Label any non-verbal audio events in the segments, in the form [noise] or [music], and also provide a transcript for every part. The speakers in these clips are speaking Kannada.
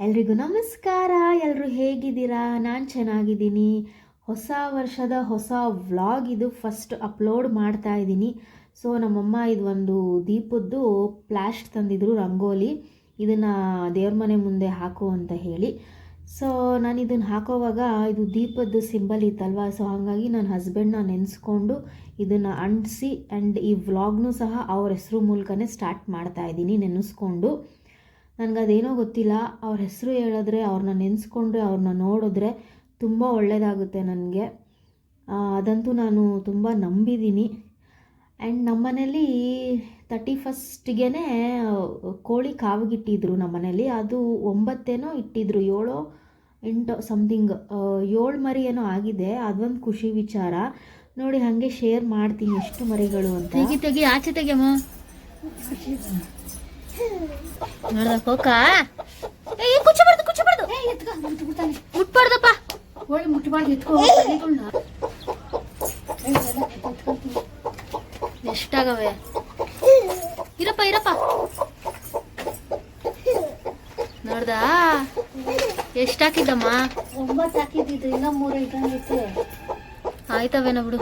ಎಲ್ರಿಗೂ ನಮಸ್ಕಾರ. ಎಲ್ಲರೂ ಹೇಗಿದ್ದೀರಾ? ನಾನು ಚೆನ್ನಾಗಿದ್ದೀನಿ. ಹೊಸ ವರ್ಷದ ಹೊಸ ವ್ಲಾಗ್ ಇದು ಫಸ್ಟ್ ಅಪ್ಲೋಡ್ ಮಾಡ್ತಾ ಇದ್ದೀನಿ. ಸೊ ನಮ್ಮಮ್ಮ ಇದು ಒಂದು ದೀಪದ್ದು ಪ್ಲಾಸ್ಟ್ ತಂದಿದ್ರು ರಂಗೋಲಿ. ಇದನ್ನು ದೇವ್ರ ಮನೆ ಮುಂದೆ ಹಾಕು ಅಂತ ಹೇಳಿ. ಸೊ ನಾನು ಇದನ್ನು ಹಾಕೋವಾಗ ಇದು ದೀಪದ್ದು ಸಿಂಬಲ್ ಇತ್ತಲ್ವ? ಸೊ ಹಾಗಾಗಿ ನನ್ನ ಹಸ್ಬೆಂಡ್ನ ನೆನೆಸ್ಕೊಂಡು ಇದನ್ನು ಅಂಟಿಸಿ ಆ್ಯಂಡ್ ಈ ವ್ಲಾಗ್ನೂ ಸಹ ಅವ್ರ ಹೆಸರು ಮೂಲಕನೇ ಸ್ಟಾರ್ಟ್ ಮಾಡ್ತಾ ಇದ್ದೀನಿ ನೆನೆಸ್ಕೊಂಡು. ನನಗದೇನೋ ಗೊತ್ತಿಲ್ಲ. ಅವ್ರ ಹೆಸರು ಹೇಳಿದ್ರೆ ಅವ್ರನ್ನ ನೆನೆಸ್ಕೊಂಡ್ರೆ ಅವ್ರನ್ನ ನೋಡಿದ್ರೆ ತುಂಬ ಒಳ್ಳೆಯದಾಗುತ್ತೆ ನನಗೆ. ಅದಂತೂ ನಾನು ತುಂಬ ನಂಬಿದ್ದೀನಿ ಆ್ಯಂಡ್ ನಮ್ಮನೇಲಿ ತರ್ಟಿ ಫಸ್ಟ್ಗೆ ಕೋಳಿ ಕಾವಿಗಿಟ್ಟಿದ್ರು ನಮ್ಮನೇಲಿ. ಅದು ಒಂಬತ್ತೇನೋ ಇಟ್ಟಿದ್ರು, ಏಳೋ ಎಂಟು ಸಮಥಿಂಗ್ ಏಳು ಮರಿ ಏನೋ ಆಗಿದೆ. ಅದೊಂದು ಖುಷಿ ವಿಚಾರ. ನೋಡಿ, ಹಾಗೆ ಶೇರ್ ಮಾಡ್ತೀನಿ, ಎಷ್ಟು ಮರಿಗಳು ಅಂತ. ತೆಗಿ ತೆಗಿ, ಆಚೆ ತೆಗಿಯಮ್ಮ ನೋಡ್ದ ಕೋಕ? ಏ ಕುಚ್ಚಬಾರ್ದು ಕುಚ್ಚಬಾರ್ದು ಮುಟ್ಬಾರ್ದಪ್ಪ. ಹೋಳಿ ಮುಟ್ಬಾರ್ದು ಎತ್ಕೋ ಎಷ್ಟಾಗವೆ ಇರಪ್ಪ ಇರಪ್ಪ. ನೋಡ್ದಾ? ಎಷ್ಟಾಕಿದ್ದಮ್ಮ ಒಂಬತ್ತು ಹಾಕಿದ್ದು ಇನ್ನ ಮೂರು ಇದ್ದಂಗೈತೆ ಆಯ್ತವೇನ ಬಿಡು.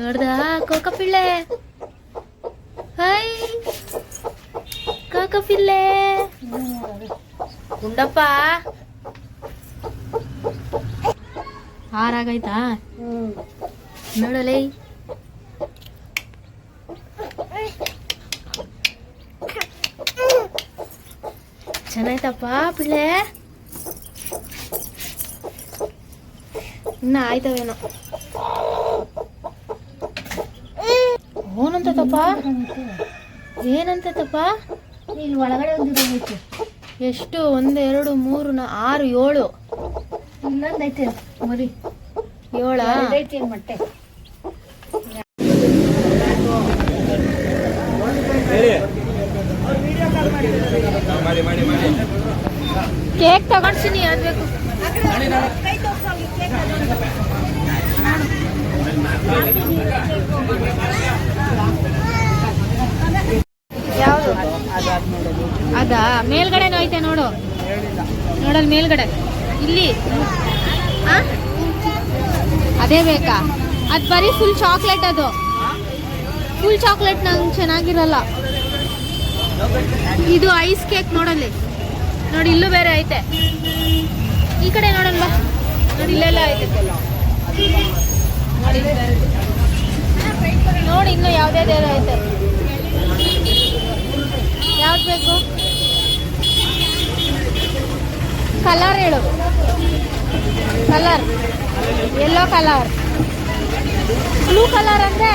ನೋಡ್ದಾ ಕೋಕ ಪಿಳ್ಳೆ? ಹೈ ಕಾಕಪಿಲ್ಲೆ ಗುಂಡಪ್ಪ ಹಾರಾಗೈತಾ ಹ್ಞೂ ನೋಡಲೇ. ಚೆನ್ನಾಯ್ತಪ್ಪ ಪಿಳ್ಳೆ ಇನ್ನ ಆಯ್ತವೇನೋ. ಓನಂತಪ್ಪ ಏನಂತಪ್ಪ ಇಲ್ಲಿ ಒಳಗಡೆ ಒಂದು ಎಷ್ಟು ಒಂದು ಎರಡು ಮೂರು ನಾ ಆರು ಏಳು ಐತೆ ಮರಿ ಏಳ ಐತೆ ಮೊಟ್ಟೆ ಕೇಕ್ ತಗೊಂಡ್ಸಿನಿ ಅದ್ಬೇಕು ಯಾವುದು ಅದಾ ಮೇಲ್ಗಡೆ ಐತೆ ನೋಡು. ನೋಡಲ್ ಮೇಲ್ಗಡೆ. ಇಲ್ಲಿ? ಅದೇ ಬೇಕಾ? ಅದು ಬರೀ ಫುಲ್ ಚಾಕ್ಲೇಟ್ ಅದು. ಫುಲ್ ಚಾಕ್ಲೇಟ್ ನಂಗೆ ಚೆನ್ನಾಗಿರಲ್ಲ. ಇದು ಐಸ್ ಕೇಕ್ ನೋಡಲ್ಲಿ. ನೋಡಿ, ಇಲ್ಲೂ ಬೇರೆ ಐತೆ. ಈ ಕಡೆ ನೋಡಲ್ ಬಾ. ನೋಡಿ, ಇಲ್ಲೆಲ್ಲ ಐತೆ. ನೋಡಿ. ಇನ್ನು ಯಾವುದೇ ಐತೆ. ಯಾವ್ದು ಬೇಕು? ಕಲರ್ ಹೇಳು. Colour. Yellow colour. Blue colour ಅಂದ್ರೆ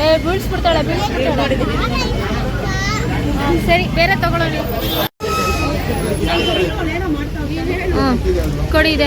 ಏ, ಬೀಳ್ಸ್ಬಿಡ್ತಾಳೆ ಬೀಳ್ಸ್ಬಿಡ್ತಾಳೆ. ಸರಿ, ಬೇರೆ ತಗೊಳ್ಳೋಣ ಹಾಂ, ಕೊಡಿ, ಇದೆ.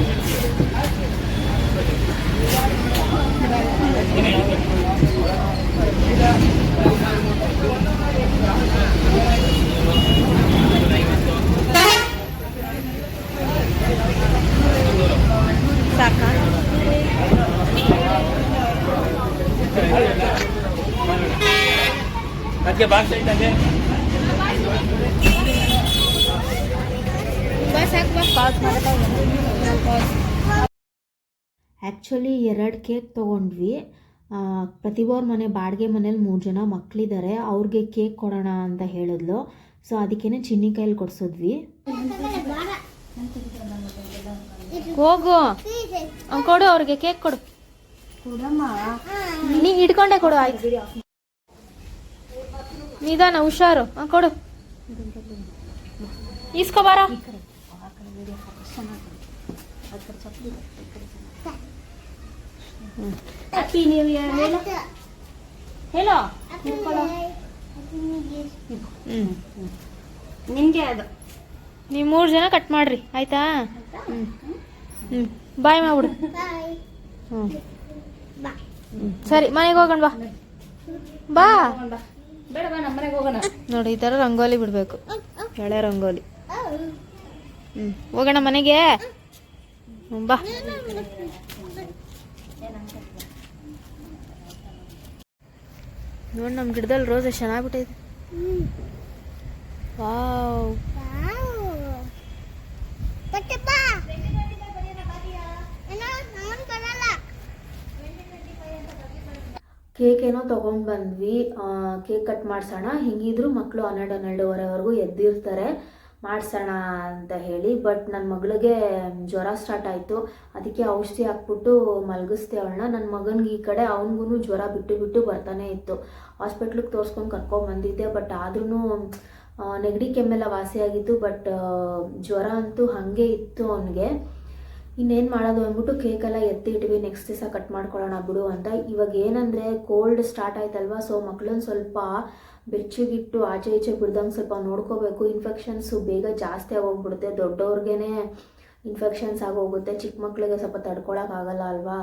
ಆ್ಯಕ್ಚುಲಿ ಎರಡು ಕೇಕ್ ತೊಗೊಂಡ್ವಿ. ಪ್ರತಿಭಾವ್ರ ಮನೆ ಬಾಡಿಗೆ ಮನೇಲಿ ಮೂರು ಜನ ಮಕ್ಕಳಿದ್ದಾರೆ ಅವ್ರಿಗೆ ಕೇಕ್ ಕೊಡೋಣ ಅಂತ ಹೇಳಿದ್ಲು. ಸೊ ಅದಕ್ಕೇನೆ ಚಿನ್ನಿ ಕೈಲಿ ಕೊಡ್ಸಿದ್ವಿ. ಹೋಗು. ಕೊಡು ಅವ್ರಿಗೆ ಕೇಕ್ ಕೊಡು. ನೀ ಹಿಡ್ಕೊಂಡೆ ಕೊಡು ಆಯ್ತು. ನಿಧಾನ ಹುಷಾರು. ಹಾಂ ಕೊಡು. ಈಸ್ಕೊಬಾರ ಹ್ಯಾಪಿ ನ್ಯೂ ಇಯರ್ ಹೇಳು ಹೇಳೋ ಹ್ಮ್ ನಿನ್ಗೆ ಅದು. ನೀವು ಮೂರು ಜನ ಕಟ್ ಮಾಡ್ರಿ ಆಯ್ತಾ? ಹ್ಞೂ ಹ್ಞೂ ಬಾಯ್ ಮಾಡ್ಬಿಡು. ಹ್ಞೂ ಸರಿ ಮನೆಗೆ ಹೋಗೋಣ ಬಾ. ಬಾ. ಬೇಡ ಬಾ ನಮ್ಮ ಮನೆಗೆ ಹೋಗೋಣ. ನೋಡಿ ಈ ಥರ ರಂಗೋಲಿ ಬಿಡಬೇಕು. ಎಳೆ ರಂಗೋಲಿ. ಹ್ಞೂ ಹೋಗೋಣ ಮನೆಗೆ? ಹ್ಞೂ ಬಾ. ನೋಡಿ ನಮ್ಮ ಗಿಡದಲ್ಲಿ ರೋಸ್ ಎಷ್ಟು ಚೆನ್ನಾಗ್ಬಿಟ್ಟೈತೆ. ವಾವ್. ಕೇಕ್ ಏನೋ ತೊಗೊಂಡು ಬಂದ್ವಿ. ಕೇಕ್ ಕಟ್ ಮಾಡ್ಸೋಣ. ಹಿಂಗಿದ್ರು ಮಕ್ಕಳು ಹನ್ನೆರಡು ಹನ್ನೆರಡುವರೆವರೆಗೂ ಎದ್ದಿರ್ತಾರೆ. ಮಾಡ್ಸೋಣ ಅಂತ ಹೇಳಿ ಬಟ್ ನನ್ನ ಮಗಳಿಗೆ ಜ್ವರ ಸ್ಟಾರ್ಟ್ ಆಯಿತು. ಅದಕ್ಕೆ ಔಷಧಿ ಹಾಕ್ಬಿಟ್ಟು ಮಲಗಿಸ್ದೆ ಅವಳನ್ನ. ನನ್ನ ಮಗನಿಗೆ ಈ ಕಡೆ ಅವನಿಗೂ ಜ್ವರ ಬಿಟ್ಟು ಬಿಟ್ಟು ಬರ್ತಾನೆ ಇತ್ತು. ಹಾಸ್ಪಿಟ್ಲಿಗೆ ತೋರಿಸ್ಕೊಂಡು ಕರ್ಕೊಂಡು ಬಂದಿದ್ದೆ ಬಟ್ ಆದ್ರೂ ನೆಗಡಿ ಕೆಮ್ಮೆಲ್ಲ ವಾಸಿಯಾಗಿತ್ತು ಬಟ್ ಜ್ವರ ಅಂತೂ ಹಾಗೆ ಇತ್ತು ಅವನಿಗೆ. ಇನ್ನೇನು ಮಾಡೋದು ಅಂದ್ಬಿಟ್ಟು ಕೇಕೆಲ್ಲ ಎತ್ತಿಟ್ವಿ ನೆಕ್ಸ್ಟ್ ದಿವಸ ಕಟ್ ಮಾಡ್ಕೊಳ್ಳೋಣ ಬಿಡು ಅಂತ. ಇವಾಗ ಏನಂದರೆ ಕೋಲ್ಡ್ ಸ್ಟಾರ್ಟ್ ಆಯ್ತಲ್ವಾ ಸೊ ಮಕ್ಳನ್ನ ಸ್ವಲ್ಪ ಬೆಚ್ಚಗಿಟ್ಟು ಆಚೆ ಈಚೆ ಬಿಡ್ದಂಗೆ ಸ್ವಲ್ಪ ನೋಡ್ಕೋಬೇಕು. ಇನ್ಫೆಕ್ಷನ್ಸು ಬೇಗ ಜಾಸ್ತಿ ಆಗೋಗ್ಬಿಡುತ್ತೆ. ದೊಡ್ಡವ್ರಿಗೇ ಇನ್ಫೆಕ್ಷನ್ಸ್ ಆಗೋಗುತ್ತೆ. ಚಿಕ್ಕ ಮಕ್ಕಳಿಗೆ ಸ್ವಲ್ಪ ತಡ್ಕೊಳಕ್ಕಾಗಲ್ಲ ಅಲ್ವಾ?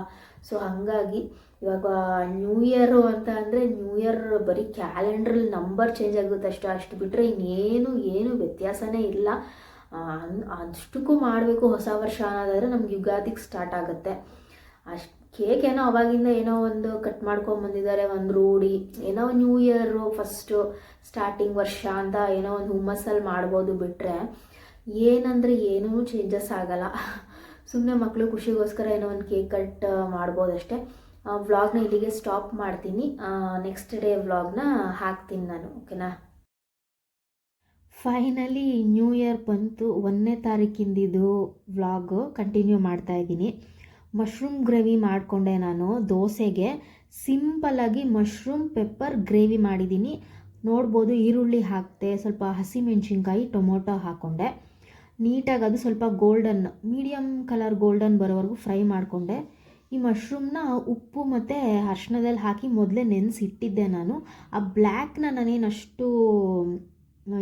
ಸೊ ಹಾಗಾಗಿ ಇವಾಗ ನ್ಯೂ ಇಯರು ಅಂತ ಅಂದರೆ ನ್ಯೂ ಇಯರ್ ಬರೀ ಕ್ಯಾಲೆಂಡ್ರಲ್ಲಿ ನಂಬರ್ ಚೇಂಜ್ ಆಗುತ್ತೆ ಅಷ್ಟು. ಅಷ್ಟು ಬಿಟ್ಟರೆ ಇನ್ನೇನು, ಏನು ವ್ಯತ್ಯಾಸನೇ ಇಲ್ಲ. ಅಷ್ಟಕ್ಕೂ ಮಾಡಬೇಕು ಹೊಸ ವರ್ಷ ಅನ್ನೋದಾದರೆ ನಮ್ಗೆ ಯುಗಾದಿಗೆ ಸ್ಟಾರ್ಟ್ ಆಗುತ್ತೆ. ಅಷ್ಟು ಕೇಕ್ ಏನೋ ಅವಾಗಿಂದ ಏನೋ ಒಂದು ಕಟ್ ಮಾಡ್ಕೊಂಡು ಬಂದಿದ್ದಾರೆ, ಒಂದು ರೂಢಿ. ಏನೋ ನ್ಯೂ ಇಯರು ಫಸ್ಟು ಸ್ಟಾರ್ಟಿಂಗ್ ವರ್ಷ ಅಂತ ಏನೋ ಒಂದು ಹುಮ್ಮಸ್ಸಲ್ಲಿ ಮಾಡ್ಬೋದು ಬಿಟ್ಟರೆ ಏನಂದರೆ ಏನೂ ಚೇಂಜಸ್ ಆಗಲ್ಲ. ಸುಮ್ಮನೆ ಮಕ್ಕಳು ಖುಷಿಗೋಸ್ಕರ ಏನೋ ಒಂದು ಕೇಕ್ ಕಟ್ ಮಾಡ್ಬೋದಷ್ಟೇ ವ್ಲಾಗ್ನ ಇಲ್ಲಿಗೆ ಸ್ಟಾಪ್ ಮಾಡ್ತೀನಿ. ನೆಕ್ಸ್ಟ್ ಡೇ ವ್ಲಾಗ್ನ ಹಾಕ್ತೀನಿ ನಾನು ಓಕೆನಾ ಫೈನಲಿ ನ್ಯೂ ಇಯರ್ ಬಂತು. ಒಂದನೇ ತಾರೀಕಿಂದಿದು ವ್ಲಾಗು ಕಂಟಿನ್ಯೂ ಮಾಡ್ತಾ ಇದ್ದೀನಿ. ಮಶ್ರೂಮ್ ಗ್ರೇವಿ ಮಾಡಿಕೊಂಡೆ ನಾನು ದೋಸೆಗೆ. ಸಿಂಪಲ್ಲಾಗಿ ಮಶ್ರೂಮ್ ಪೆಪ್ಪರ್ ಗ್ರೇವಿ ಮಾಡಿದ್ದೀನಿ. ನೋಡ್ಬೋದು ಈರುಳ್ಳಿ ಹಾಕ್ತೆ, ಸ್ವಲ್ಪ ಹಸಿಮೆಣ್ಸಿನ್ಕಾಯಿ, ಟೊಮೊಟೊ ಹಾಕ್ಕೊಂಡೆ ನೀಟಾಗಿ ಅದು ಸ್ವಲ್ಪ ಗೋಲ್ಡನ್ ಮೀಡಿಯಮ್ ಕಲರ್ ಗೋಲ್ಡನ್ ಬರೋವರೆಗೂ ಫ್ರೈ ಮಾಡಿಕೊಂಡೆ. ಈ ಮಶ್ರೂಮ್ನ ಉಪ್ಪು ಮತ್ತು ಅರ್ಶಿನದಲ್ಲಿ ಹಾಕಿ ಮೊದಲೇ ನೆನೆಸಿಟ್ಟಿದ್ದೆ ನಾನು. ಆ ಬ್ಲ್ಯಾಕ್ನ ನಾನೇನು ಅಷ್ಟು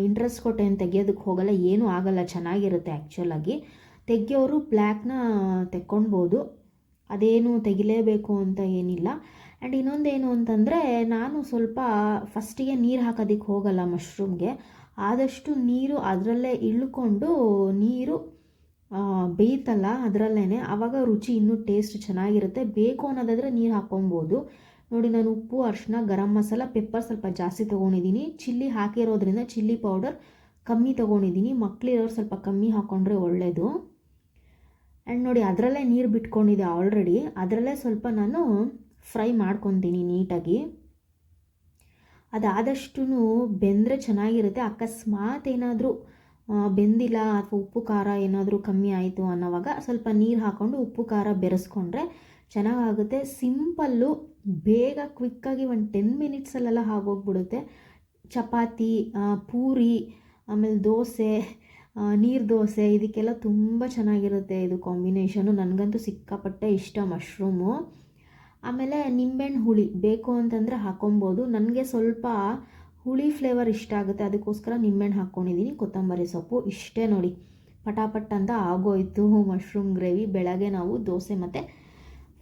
ಇಂಟ್ರೆಸ್ಟ್ ಕೊಟ್ಟೆ ಅಂತ ತೆಗಿಯೋದಕ್ಕೆ ಹೋಗಲ್ಲ, ಏನೂ ಆಗಲ್ಲ, ಚೆನ್ನಾಗಿರುತ್ತೆ ಆ್ಯಕ್ಚುಲಾಗಿ ತೆಗಿಯೋರು ಬ್ಲ್ಯಾಕ್ನ ತೆಕ್ಕೊಳ್ಬೋದು ಅದೇನು ತೆಗಿಲೇಬೇಕು ಅಂತ ಏನಿಲ್ಲ. ಆ್ಯಂಡ್ ಇನ್ನೊಂದೇನು ಅಂತಂದರೆ, ನಾನು ಸ್ವಲ್ಪ ಫಸ್ಟಿಗೆ ನೀರು ಹಾಕೋದಕ್ಕೆ ಹೋಗಲ್ಲ ಮಶ್ರೂಮ್ಗೆ. ಆದಷ್ಟು ನೀರು ಅದರಲ್ಲೇ ಇಳ್ಕೊಂಡು ನೀರು ಬೇಯ್ತಲ್ಲ ಅದರಲ್ಲೇ ಆವಾಗ ರುಚಿ ಇನ್ನೂ ಟೇಸ್ಟ್ ಚೆನ್ನಾಗಿರುತ್ತೆ. ಬೇಕು ಅನ್ನೋದಾದರೆ ನೀರು ಹಾಕ್ಕೊಬೋದು ನೋಡಿ, ನಾನು ಉಪ್ಪು ಅರಿಶಿನ ಗರಂ ಮಸಾಲ ಪೆಪ್ಪರ್ ಸ್ವಲ್ಪ ಜಾಸ್ತಿ ತೊಗೊಂಡಿದ್ದೀನಿ. ಚಿಲ್ಲಿ ಹಾಕಿರೋದ್ರಿಂದ ಚಿಲ್ಲಿ ಪೌಡರ್ ಕಮ್ಮಿ ತೊಗೊಂಡಿದ್ದೀನಿ. ಮಕ್ಕಳಿರೋರು ಸ್ವಲ್ಪ ಕಮ್ಮಿ ಹಾಕ್ಕೊಂಡ್ರೆ ಒಳ್ಳೆಯದು ಆ್ಯಂಡ್ ನೋಡಿ, ಅದರಲ್ಲೇ ನೀರು ಬಿಟ್ಕೊಂಡಿದೆ ಆಲ್ರೆಡಿ ಅದರಲ್ಲೇ ಸ್ವಲ್ಪ ನಾನು ಫ್ರೈ ಮಾಡ್ಕೊತೀನಿ ನೀಟಾಗಿ. ಅದಾದಷ್ಟು ಬೆಂದರೆ ಚೆನ್ನಾಗಿರುತ್ತೆ. ಅಕಸ್ಮಾತ್ ಏನಾದರೂ ಬೆಂದಿಲ್ಲ ಅಥವಾ ಉಪ್ಪು ಖಾರ ಏನಾದರೂ ಕಮ್ಮಿ ಆಯಿತು ಅನ್ನೋವಾಗ ಸ್ವಲ್ಪ ನೀರು ಹಾಕ್ಕೊಂಡು ಉಪ್ಪು ಖಾರ ಬೆರೆಸ್ಕೊಂಡ್ರೆ ಚೆನ್ನಾಗಾಗುತ್ತೆ. ಸಿಂಪಲ್ಲು ಬೇಗ ಕ್ವಿಕ್ಕಾಗಿ ಒಂದು ಟೆನ್ ಮಿನಿಟ್ಸಲ್ಲೆಲ್ಲ ಆಗೋಗ್ಬಿಡುತ್ತೆ. ಚಪಾತಿ ಪೂರಿ, ಆಮೇಲೆ ದೋಸೆ ನೀರು ದೋಸೆ, ಇದಕ್ಕೆಲ್ಲ ತುಂಬ ಚೆನ್ನಾಗಿರುತ್ತೆ ಇದು ಕಾಂಬಿನೇಷನು ನನಗಂತೂ ಸಿಕ್ಕಾಪಟ್ಟೆ ಇಷ್ಟ ಮಶ್ರೂಮು ಆಮೇಲೆ ನಿಂಬೆಹಣ್ಣು ಹುಳಿ ಬೇಕು ಅಂತಂದರೆ ಹಾಕೊಬೋದು. ನನಗೆ ಸ್ವಲ್ಪ ಹುಳಿ ಫ್ಲೇವರ್ ಇಷ್ಟ ಆಗುತ್ತೆ. ಅದಕ್ಕೋಸ್ಕರ ನಿಂಬೆಹಣ್ಣು ಹಾಕ್ಕೊಂಡಿದ್ದೀನಿ ಕೊತ್ತಂಬರಿ ಸೊಪ್ಪು ಇಷ್ಟೇ ನೋಡಿ. ಪಟಾಪಟ್ ಅಂತ ಆಗೋಯಿತು ಮಶ್ರೂಮ್ ಗ್ರೇವಿ ಬೆಳಗ್ಗೆ ನಾವು ದೋಸೆ ಮತ್ತು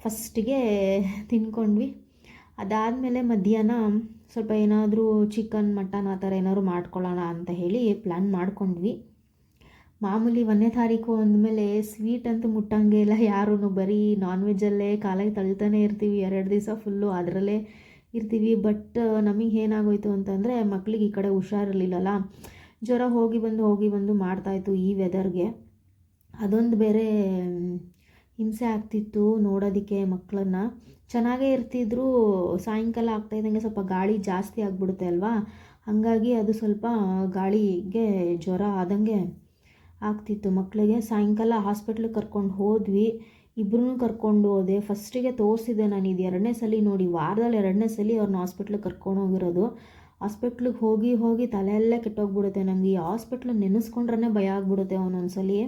ಫಸ್ಟಿಗೆ ತಿನ್ಕೊಂಡ್ವಿ. ಅದಾದಮೇಲೆ ಮಧ್ಯಾಹ್ನ ಸ್ವಲ್ಪ ಏನಾದರೂ ಚಿಕನ್ ಮಟನ್ ಆ ಥರ ಏನಾದರೂ ಮಾಡ್ಕೊಳ್ಳೋಣ ಅಂತ ಹೇಳಿ ಪ್ಲ್ಯಾನ್ ಮಾಡ್ಕೊಂಡ್ವಿ. ಮಾಮೂಲಿ ಒಂದನೇ ತಾರೀಕು ಅಂದಮೇಲೆ ಸ್ವೀಟ್ ಅಂತೂ ಮುಟ್ಟಂಗೆ ಇಲ್ಲ ಯಾರೂ ಬರೀ ನಾನ್ ವೆಜ್ಜಲ್ಲೇ ಕಾಲಾಗಿ ತಳ್ತಾನೆ ಇರ್ತೀವಿ, ಎರಡು ದಿವಸ ಫುಲ್ಲು ಅದರಲ್ಲೇ ಇರ್ತೀವಿ. ಬಟ್ ನಮಗೆ ಏನಾಗೋಯ್ತು ಅಂತಂದರೆ ಮಕ್ಳಿಗೆ ಈ ಕಡೆ ಹುಷಾರಿರಲಿಲ್ಲಲ್ಲ. ಜ್ವರ ಹೋಗಿ ಬಂದು ಹೋಗಿ ಬಂದು ಮಾಡ್ತಾಯಿತ್ತು ಈ ವೆದರ್ಗೆ ಅದೊಂದು ಬೇರೆ ಹಿಂಸೆ ಆಗ್ತಿತ್ತು ನೋಡೋದಕ್ಕೆ ಮಕ್ಕಳನ್ನ ಚೆನ್ನಾಗೇ ಇರ್ತಿದ್ರು, ಸಾಯಂಕಾಲ ಆಗ್ತಾಯಿದ್ದಂಗೆ ಸ್ವಲ್ಪ ಗಾಳಿ ಜಾಸ್ತಿ ಆಗಿಬಿಡುತ್ತೆ ಅಲ್ವಾ? ಹಾಗಾಗಿ ಅದು ಸ್ವಲ್ಪ ಗಾಳಿಗೆ ಜ್ವರ ಆದಂಗೆ ಆಗ್ತಿತ್ತು. ಮಕ್ಕಳಿಗೆ ಸಾಯಂಕಾಲ ಹಾಸ್ಪಿಟ್ಲಿಗೆ ಕರ್ಕೊಂಡು ಹೋದ್ವಿ. ಇಬ್ಬರೂ ಕರ್ಕೊಂಡು ಹೋದೆ. ಫಸ್ಟಿಗೆ ತೋರಿಸಿದೆ ನಾನು ಇದು ಎರಡನೇ ಸಲ ನೋಡಿ, ವಾರದಲ್ಲಿ ಎರಡನೇ ಸಲ ಅವ್ರನ್ನ ಹಾಸ್ಪಿಟ್ಲಿಗೆ ಕರ್ಕೊಂಡು ಹೋಗಿರೋದು. ಹಾಸ್ಪಿಟ್ಲಿಗೆ ಹೋಗಿ ಹೋಗಿ ತಲೆಯಲ್ಲೇ ಕೆಟ್ಟೋಗ್ಬಿಡುತ್ತೆ. ನಮಗೆ ಈ ಹಾಸ್ಪಿಟ್ಲ್ ನೆನೆಸ್ಕೊಂಡ್ರೆ ಭಯ ಆಗ್ಬಿಡುತ್ತೆ ಒಂದೊಂದ್ಸಲಿ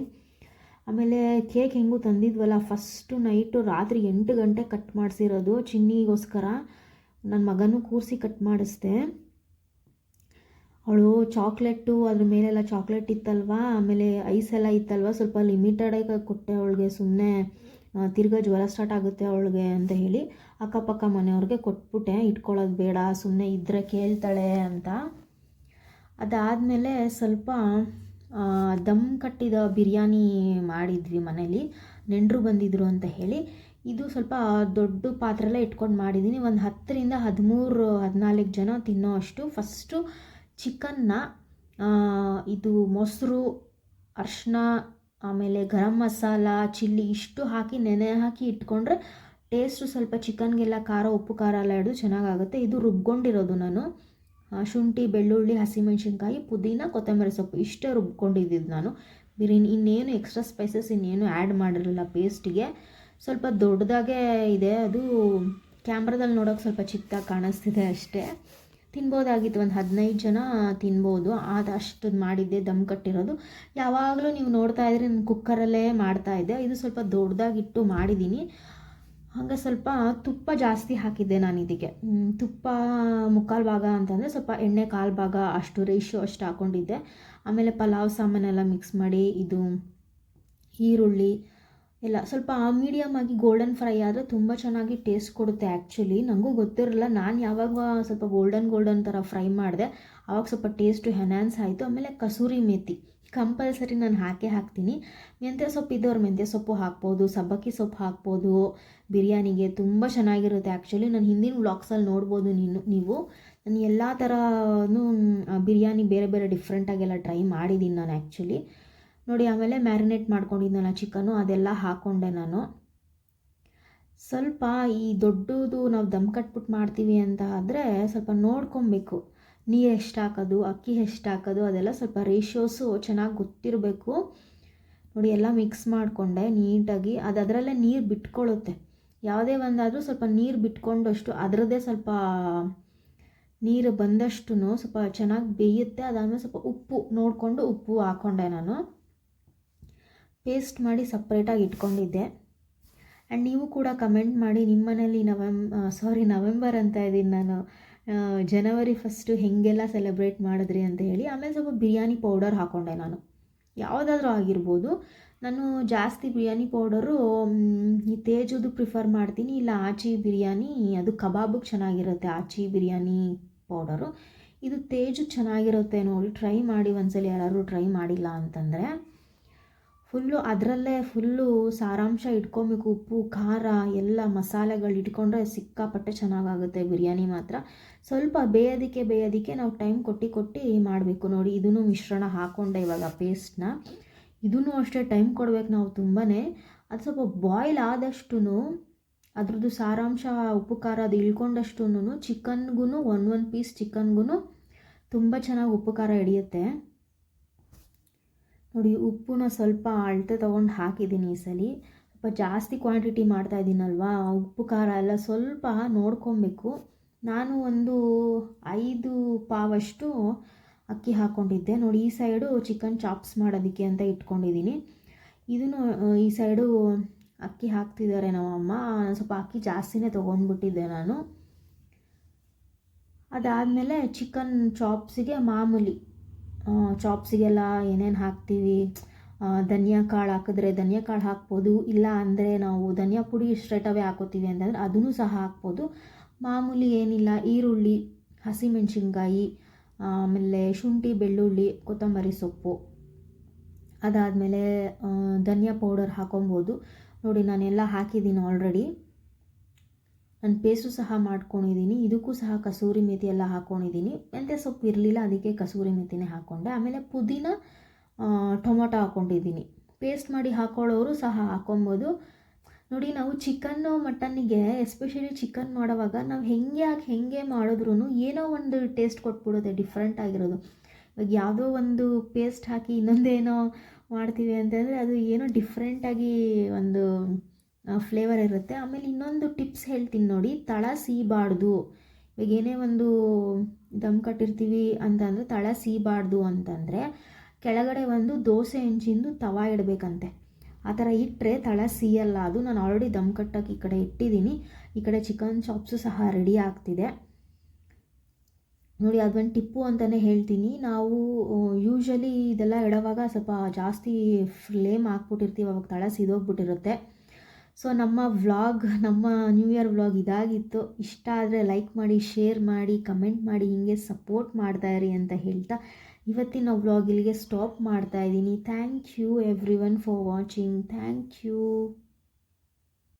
ಆಮೇಲೆ ಕೇಕ್ ಹೆಂಗೂ ತಂದಿದ್ವಲ್ಲ, ಫಸ್ಟು ನೈಟು ರಾತ್ರಿ ಎಂಟು ಗಂಟೆ ಕಟ್ ಮಾಡಿಸಿರೋದು ಚಿನ್ನಿಗೋಸ್ಕರ. ನನ್ನ ಮಗನೂ ಕೂರಿಸಿ ಕಟ್ ಮಾಡಿಸ್ದೆ. ಅವಳು ಚಾಕ್ಲೇಟು ಅದ್ರ ಮೇಲೆಲ್ಲ ಚಾಕ್ಲೇಟ್ ಇತ್ತಲ್ವಾ? ಆಮೇಲೆ ಐಸ್ ಎಲ್ಲ ಇತ್ತಲ್ವ? ಸ್ವಲ್ಪ ಲಿಮಿಟೆಡಾಗಿ ಕೊಟ್ಟೆ ಅವಳಿಗೆ ಸುಮ್ಮನೆ ತಿರ್ಗಾ ಜ್ವರ ಸ್ಟಾರ್ಟ್ ಆಗುತ್ತೆ ಅವಳಿಗೆ ಅಂತ ಹೇಳಿ ಅಕ್ಕಪಕ್ಕ ಮನೆಯವ್ರಿಗೆ ಕೊಟ್ಬಿಟ್ಟೆ. ಇಟ್ಕೊಳ್ಳೋದು ಬೇಡ ಸುಮ್ಮನೆ ಇದ್ದರೆ ಕೇಳ್ತಾಳೆ ಅಂತ. ಅದಾದಮೇಲೆ ಸ್ವಲ್ಪ ದಮ್ ಕಟ್ಟಿದ ಬಿರಿಯಾನಿ ಮಾಡಿದ್ವಿ ಮನೇಲಿ. ನೆಂಟರು ಬಂದಿದ್ರು ಅಂತ ಹೇಳಿ. ಇದು ಸ್ವಲ್ಪ ದೊಡ್ಡ ಪಾತ್ರೆಲ್ಲ ಇಟ್ಕೊಂಡು ಮಾಡಿದ್ದೀನಿ ಒಂದು ಹತ್ತರಿಂದ ಹದಿಮೂರು, ಹದಿನಾಲ್ಕು ಜನ ತಿನ್ನೋ ಅಷ್ಟು. ಫಸ್ಟು ಚಿಕನ್ನ ಇದು ಮೊಸರು ಅರ್ಶಿನ ಆಮೇಲೆ ಗರಂ ಮಸಾಲ, ಚಿಲ್ಲಿ ಇಷ್ಟು ಹಾಕಿ, ನೆನೆ ಹಾಕಿ ಇಟ್ಕೊಂಡ್ರೆ ಟೇಸ್ಟು ಸ್ವಲ್ಪ ಚಿಕನ್ಗೆಲ್ಲ ಖಾರ, ಉಪ್ಪು, ಖಾರ ಎಲ್ಲ ಹಿಡಿದು ಚೆನ್ನಾಗಾಗುತ್ತೆ. ಇದು ರುಬ್ಕೊಂಡಿರೋದು ನಾನು. ಶುಂಠಿ, ಬೆಳ್ಳುಳ್ಳಿ, ಹಸಿಮೆಣ್ಸಿನ್ಕಾಯಿ, ಪುದೀನ, ಕೊತ್ತಂಬರಿ ಸೊಪ್ಪು ಇಷ್ಟೇ ರುಬ್ಕೊಂಡಿದ್ದಿದ್ದು ನಾನು. ಬಿರಿಯಾನಿ ಇನ್ನೇನು ಎಕ್ಸ್ಟ್ರಾ ಸ್ಪೈಸಸ್ ಇನ್ನೇನು ಆ್ಯಡ್ ಮಾಡಿರಲಿಲ್ಲ ಪೇಸ್ಟಿಗೆ ಸ್ವಲ್ಪ ದೊಡ್ಡದಾಗೇ ಇದೆ. ಅದು ಕ್ಯಾಮ್ರಾದಲ್ಲಿ ನೋಡೋಕೆ ಸ್ವಲ್ಪ ಚಿಕ್ಕದಾಗಿ ಕಾಣಿಸ್ತಿದೆ ಅಷ್ಟೇ. ತಿನ್ಬೋದಾಗಿತ್ತು. ಒಂದು ಹದಿನೈದು ಜನ ತಿನ್ಬೋದು. ಆದಷ್ಟು ಮಾಡಿದ್ದೆ, ದಮ್ ಕಟ್ಟಿರೋದು. ಯಾವಾಗಲೂ ನೀವು ನೋಡ್ತಾ ಇದ್ರೆ ನಾನು ಕುಕ್ಕರಲ್ಲೇ ಮಾಡ್ತಾಯಿದ್ದೆ ಇದು ಸ್ವಲ್ಪ ದೊಡ್ಡದಾಗಿಟ್ಟು ಮಾಡಿದ್ದೀನಿ ಹಾಗೆ ಸ್ವಲ್ಪ ತುಪ್ಪ ಜಾಸ್ತಿ ಹಾಕಿದ್ದೆ ನಾನು ಇದಕ್ಕೆ. ತುಪ್ಪ ಮುಕ್ಕಾಲು ಭಾಗ ಅಂತಂದರೆ ಸ್ವಲ್ಪ ಎಣ್ಣೆ ಕಾಲು ಭಾಗ ಅಷ್ಟು ರೇಷಿಯೋ ಅಷ್ಟು ಹಾಕ್ಕೊಂಡಿದ್ದೆ ಆಮೇಲೆ ಪಲಾವ್ ಸಾಮಾನೆಲ್ಲ ಮಿಕ್ಸ್ ಮಾಡಿ ಇದು ಈರುಳ್ಳಿ ಎಲ್ಲ ಸ್ವಲ್ಪ ಮೀಡಿಯಮ್ ಆಗಿ ಗೋಲ್ಡನ್ ಫ್ರೈ ಆದರೆ ತುಂಬ ಚೆನ್ನಾಗಿ ಟೇಸ್ಟ್ ಕೊಡುತ್ತೆ ಆ್ಯಕ್ಚುಲಿ ನನಗೂ ಗೊತ್ತಿರಲಿಲ್ಲ. ನಾನು ಯಾವಾಗ ಸ್ವಲ್ಪ ಗೋಲ್ಡನ್ ಗೋಲ್ಡನ್ ಥರ ಫ್ರೈ ಮಾಡಿದೆ ಆವಾಗ ಸ್ವಲ್ಪ ಟೇಸ್ಟು ಹೆನಾನ್ಸ್ ಆಯಿತು. ಆಮೇಲೆ ಕಸೂರಿ ಮೇಥಿ ಕಂಪಲ್ಸರಿ ನಾನು ಹಾಕೇ ಹಾಕ್ತೀನಿ. ಮೆಂತ್ಯ ಸೊಪ್ಪು ಇದ್ದವ್ರು ಮೆಂತ್ಯ ಸೊಪ್ಪು ಹಾಕ್ಬೋದು, ಸಬ್ಬಕ್ಕಿ ಸೊಪ್ಪು ಹಾಕ್ಬೋದು, ಬಿರಿಯಾನಿಗೆ ತುಂಬ ಚೆನ್ನಾಗಿರುತ್ತೆ ಆ್ಯಕ್ಚುಲಿ ನಾನು ಹಿಂದಿನ ವ್ಲಾಗ್ಸಲ್ಲಿ ನೋಡ್ಬೋದು ನೀನು, ನೀವು. ನಾನು ಎಲ್ಲ ಥರನೂ ಬಿರಿಯಾನಿ ಬೇರೆ ಬೇರೆ ಡಿಫ್ರೆಂಟಾಗೆಲ್ಲ ಟ್ರೈ ಮಾಡಿದ್ದೀನಿ ನಾನು ಆ್ಯಕ್ಚುಲಿ ನೋಡಿ, ಆಮೇಲೆ ಮ್ಯಾರಿನೇಟ್ ಮಾಡ್ಕೊಂಡಿದ್ನಲ್ಲ ಚಿಕನು, ಅದೆಲ್ಲ ಹಾಕ್ಕೊಂಡೆ ನಾನು. ಸ್ವಲ್ಪ ಈ ದೊಡ್ಡದು ನಾವು ದಮ್ ಕಟ್ಬಿಟ್ಟು ಮಾಡ್ತೀವಿ ಅಂತ ಆದರೆ ಸ್ವಲ್ಪ ನೋಡ್ಕೊಬೇಕು. ನೀರು ಎಷ್ಟು ಹಾಕೋದು ಅಕ್ಕಿ ಎಷ್ಟು ಹಾಕೋದು ಅದೆಲ್ಲ ಸ್ವಲ್ಪ ರೇಷಿಯೋಸು ಚೆನ್ನಾಗಿ ಗೊತ್ತಿರಬೇಕು. ನೋಡಿ, ಎಲ್ಲ ಮಿಕ್ಸ್ ಮಾಡಿಕೊಂಡೆ ನೀಟಾಗಿ. ಅದು ಅದರಲ್ಲೇ ನೀರು ಬಿಟ್ಕೊಳ್ಳುತ್ತೆ. ಯಾವುದೇ ಒಂದಾದರೂ ಸ್ವಲ್ಪ ನೀರು ಬಿಟ್ಕೊಂಡಷ್ಟು, ಅದರದ್ದೇ ಸ್ವಲ್ಪ ನೀರು ಬಂದಷ್ಟು ಸ್ವಲ್ಪ ಚೆನ್ನಾಗಿ ಬೇಯುತ್ತೆ. ಅದಾದಮೇಲೆ ಸ್ವಲ್ಪ ಉಪ್ಪು ನೋಡಿಕೊಂಡು ಉಪ್ಪು ಹಾಕ್ಕೊಂಡೆ ನಾನು. ಪೇಸ್ಟ್ ಮಾಡಿ ಸಪ್ರೇಟಾಗಿ ಇಟ್ಕೊಂಡಿದ್ದೆ. ಆ್ಯಂಡ್ ನೀವು ಕೂಡ ಕಮೆಂಟ್ ಮಾಡಿ ನಿಮ್ಮ ಮನೇಲಿ ನವೆಂ ಸಾರಿ ನವೆಂಬರ್ ಅಂತ ಇದ್ದೀನಿ ನಾನು. ಜನವರಿ ಫಸ್ಟು ಹೇಗೆಲ್ಲ ಸೆಲೆಬ್ರೇಟ್ ಮಾಡಿದ್ರಿ ಅಂತ ಹೇಳಿ, ಆಮೇಲೆ ಸ್ವಲ್ಪ ಬಿರಿಯಾನಿ ಪೌಡರ್ ಹಾಕ್ಕೊಂಡೆ ನಾನು. ಯಾವುದಾದ್ರೂ ಆಗಿರ್ಬೋದು. ನಾನು ಜಾಸ್ತಿ ಬಿರಿಯಾನಿ ಪೌಡರು ಈ ತೇಜುದು ಪ್ರಿಫರ್ ಮಾಡ್ತೀನಿ. ಇಲ್ಲ ಆಚಿ ಬಿರಿಯಾನಿ, ಅದು ಕಬಾಬಿಗೆ ಚೆನ್ನಾಗಿರುತ್ತೆ, ಆಚಿ ಬಿರಿಯಾನಿ ಪೌಡರು ಇದು ತೇಜು ಚೆನ್ನಾಗಿರುತ್ತೆ ನೋಡಿ ಟ್ರೈ ಮಾಡಿ ಒಂದ್ಸಲ ಯಾರಾದರೂ ಟ್ರೈ ಮಾಡಿಲ್ಲ ಅಂತಂದರೆ. ಫುಲ್ಲು ಅದರಲ್ಲೇ ಫುಲ್ಲು ಸಾರಾಂಶ ಇಟ್ಕೊಬೇಕು. ಉಪ್ಪು, ಖಾರ ಎಲ್ಲ ಮಸಾಲೆಗಳು ಇಟ್ಕೊಂಡ್ರೆ ಸಿಕ್ಕಾಪಟ್ಟೆ ಚೆನ್ನಾಗಾಗುತ್ತೆ ಬಿರಿಯಾನಿ ಮಾತ್ರ. ಸ್ವಲ್ಪ ಬೇಯೋದಕ್ಕೆ ಬೇಯೋದಕ್ಕೆ ನಾವು ಟೈಮ್ ಕೊಟ್ಟು ಕೊಟ್ಟು ಮಾಡಬೇಕು. ನೋಡಿ, ಇದನ್ನು ಮಿಶ್ರಣ ಹಾಕ್ಕೊಂಡೆ ಇವಾಗ ಪೇಸ್ಟ್ನ. ಇದನ್ನು ಅಷ್ಟೇ ಟೈಮ್ ಕೊಡ್ಬೇಕು ನಾವು ತುಂಬಾ ಅದು ಸ್ವಲ್ಪ ಬಾಯ್ಲ್ ಆದಷ್ಟು ಅದ್ರದ್ದು ಸಾರಾಂಶ, ಉಪ್ಪು, ಖಾರ ಅದು ಇಳ್ಕೊಂಡಷ್ಟು ಚಿಕನ್ಗೂ ಒನ್ ಒನ್ ಪೀಸ್ ಚಿಕನ್ಗೂ ತುಂಬ ಚೆನ್ನಾಗಿ ಉಪ್ಪು, ಖಾರ ಹಿಡಿಯುತ್ತೆ. ನೋಡಿ ಉಪ್ಪುನ ಸ್ವಲ್ಪ ಅಳತೆ ತೊಗೊಂಡು ಹಾಕಿದ್ದೀನಿ ಈ ಸಲ. ಸ್ವಲ್ಪ ಜಾಸ್ತಿ ಕ್ವಾಂಟಿಟಿ ಮಾಡ್ತಾ ಇದ್ದೀನಲ್ವಾ ಉಪ್ಪು, ಖಾರ ಎಲ್ಲ ಸ್ವಲ್ಪ ನೋಡ್ಕೊಬೇಕು. ನಾನು ಒಂದು ಐದು ಪಾವಷ್ಟು ಅಕ್ಕಿ ಹಾಕ್ಕೊಂಡಿದ್ದೆ ನೋಡಿ, ಈ ಸೈಡು ಚಿಕನ್ ಚಾಪ್ಸ್ ಮಾಡೋದಕ್ಕೆ ಅಂತ ಇಟ್ಕೊಂಡಿದ್ದೀನಿ ಇದನ್ನು ಈ ಸೈಡು ಅಕ್ಕಿ ಹಾಕ್ತಿದ್ದಾರೆ ನಮ್ಮಮ್ಮ ಸ್ವಲ್ಪ ಅಕ್ಕಿ ಜಾಸ್ತಿನೇ ತೊಗೊಂಡ್ಬಿಟ್ಟಿದ್ದೆ ನಾನು. ಅದಾದಮೇಲೆ ಚಿಕನ್ ಚಾಪ್ಸಿಗೆ ಮಾಮೂಲಿ ಚಾಪ್ಸಿಗೆಲ್ಲ ಏನೇನು ಹಾಕ್ತೀವಿ? ಧನಿಯಾ ಕಾಳು ಹಾಕಿದ್ರೆ ಧನಿಯಾ ಕಾಳು ಹಾಕ್ಬೋದು, ಇಲ್ಲ ಅಂದರೆ ನಾವು ಧನಿಯಾ ಪುಡಿ ಸ್ಟ್ರೇಟವೇ ಹಾಕೋತೀವಿ ಅಂತಂದರೆ ಅದನ್ನು ಸಹ ಹಾಕ್ಬೋದು. ಮಾಮೂಲಿ ಏನಿಲ್ಲ, ಈರುಳ್ಳಿ, ಹಸಿಮೆಣಸಿನ್ಕಾಯಿ, ಆಮೇಲೆ ಶುಂಠಿ, ಬೆಳ್ಳುಳ್ಳಿ, ಕೊತ್ತಂಬರಿ ಸೊಪ್ಪು. ಅದಾದಮೇಲೆ ಧನಿಯಾ ಪೌಡರ್ ಹಾಕೊಬೋದು. ನೋಡಿ, ನಾನೆಲ್ಲ ಹಾಕಿದ್ದೀನಿ ಆಲ್ರೆಡಿ ನಾನು ಪೇಸ್ಟು ಸಹ ಮಾಡ್ಕೊಂಡಿದ್ದೀನಿ ಇದಕ್ಕೂ ಸಹ ಕಸೂರಿ ಮೇಥಿ ಎಲ್ಲ ಹಾಕ್ಕೊಂಡಿದ್ದೀನಿ ಮೆಂತ್ಯ ಸೊಪ್ಪು ಇರಲಿಲ್ಲ, ಅದಕ್ಕೆ ಕಸೂರಿ ಮೇಥಿನೇ ಹಾಕ್ಕೊಂಡೆ ಆಮೇಲೆ ಪುದೀನ ಟೊಮೊಟೊ ಹಾಕ್ಕೊಂಡಿದ್ದೀನಿ ಪೇಸ್ಟ್ ಮಾಡಿ ಹಾಕೊಳ್ಳೋರು ಸಹ ಹಾಕೊಬೋದು. ನೋಡಿ, ನಾವು ಚಿಕನ್ನು, ಮಟನ್ನಿಗೆ, ಎಸ್ಪೆಷಲಿ ಚಿಕನ್ ಮಾಡೋವಾಗ ನಾವು ಹೆಂಗೆ ಹಾಕಿ ಹೆಂಗೆ ಮಾಡಿದ್ರೂ ಏನೋ ಒಂದು ಟೇಸ್ಟ್ ಕೊಟ್ಬಿಡುತ್ತೆ, ಡಿಫ್ರೆಂಟ್ ಆಗಿರೋದು. ಇವಾಗ ಯಾವುದೋ ಒಂದು ಪೇಸ್ಟ್ ಹಾಕಿ ಇನ್ನೊಂದೇನೋ ಮಾಡ್ತೀವಿ ಅಂತಂದರೆ ಅದು ಏನೋ ಡಿಫ್ರೆಂಟಾಗಿ ಒಂದು ಫ್ಲೇವರ್ ಇರುತ್ತೆ. ಆಮೇಲೆ ಇನ್ನೊಂದು ಟಿಪ್ಸ್ ಹೇಳ್ತೀನಿ ನೋಡಿ. ತಳ ಸೀಬಾರ್ದು. ಇವಾಗ ಏನೇ ಒಂದು ದಮ್ ಕಟ್ಟಿರ್ತೀವಿ ಅಂತಂದರೆ ತಳ ಸೀಬಾರ್ದು ಅಂತಂದರೆ ಕೆಳಗಡೆ ಒಂದು ದೋಸೆ ಹೆಂಚಿಂದು ತವ ಇಡಬೇಕಂತೆ. ಆ ಥರ ಇಟ್ಟರೆ ತಳ ಸೀಯಲ್ಲ. ಅದು ನಾನು ಆಲ್ರೆಡಿ ದಮ್ ಕಟ್ಟಕ್ಕೆ ಈ ಕಡೆ ಇಟ್ಟಿದ್ದೀನಿ. ಈ ಕಡೆ ಚಿಕನ್ ಚಾಪ್ಸು ಸಹ ರೆಡಿ ಆಗ್ತಿದೆ. ನೋಡಿ, ಅದೊಂದು ಟಿಪ್ಪು ಅಂತಲೇ ಹೇಳ್ತೀನಿ. ನಾವು ಯೂಶ್ವಲಿ ಇದೆಲ್ಲ ಇಡೋವಾಗ ಸ್ವಲ್ಪ ಜಾಸ್ತಿ ಫ್ಲೇಮ್ ಹಾಕ್ಬಿಟ್ಟಿರ್ತೀವಿ. ಅವಾಗ ತಳ ಸಿದೋಗ್ಬಿಟ್ಟಿರುತ್ತೆ. ಸೊ ನಮ್ಮ ವ್ಲಾಗ್ [laughs] ನಮ್ಮ ನ್ಯೂ ಇಯರ್ ವ್ಲಾಗ್ ಇದಾಗಿತ್ತು. ಇಷ್ಟ ಆದರೆ ಲೈಕ್ ಮಾಡಿ ಶೇರ್ ಮಾಡಿ ಕಮೆಂಟ್ ಮಾಡಿ, ಹೀಗೆ ಸಪೋರ್ಟ್ ಮಾಡ್ತಾ ಇರಿ ಅಂತ ಹೇಳ್ತಾ ಇವತ್ತಿನ ವ್ಲಾಗ್ ಇಲ್ಲಿಗೆ ಸ್ಟಾಪ್ ಮಾಡ್ತಾ ಇದ್ದೀನಿ. Thank you everyone for watching thank you